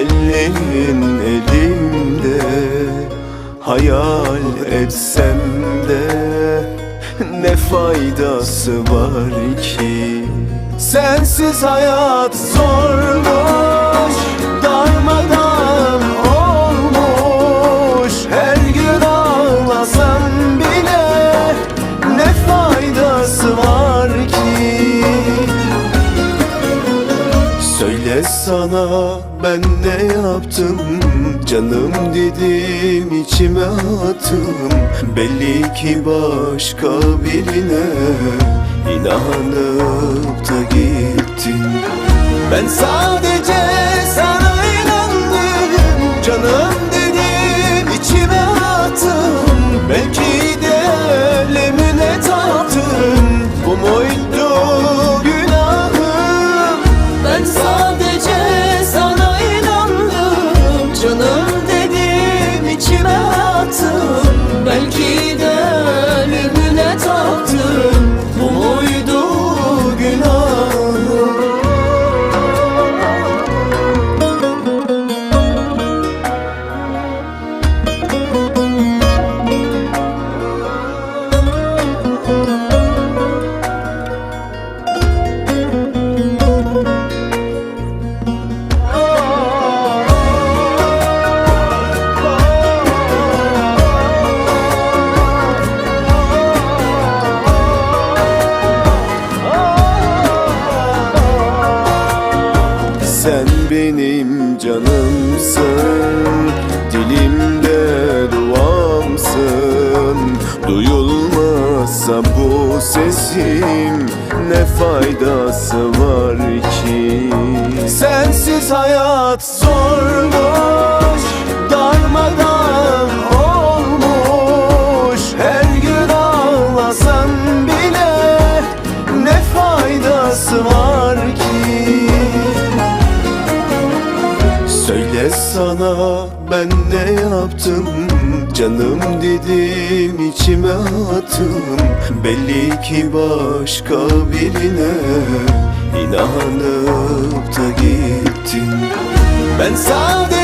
ellerin elimde Hayal etsem de ne faydası var ki? Sensiz hayat zordur Söyle sana ben ne yaptım? Canım dedim içime attım. Belli ki başka birine inanıp da gittin. Ben sadece sana canımsın Dilimde duamsın. Duyulmazsa bu sesim Ne faydası var ki? Sensiz hayat zormuş Darmadan olmuş. Her gün ağlasan bile Ne faydası var Sana ben ne yaptım? Canım dedim içime attım Belli ki başka birine inanıp da gittin. Ben sadece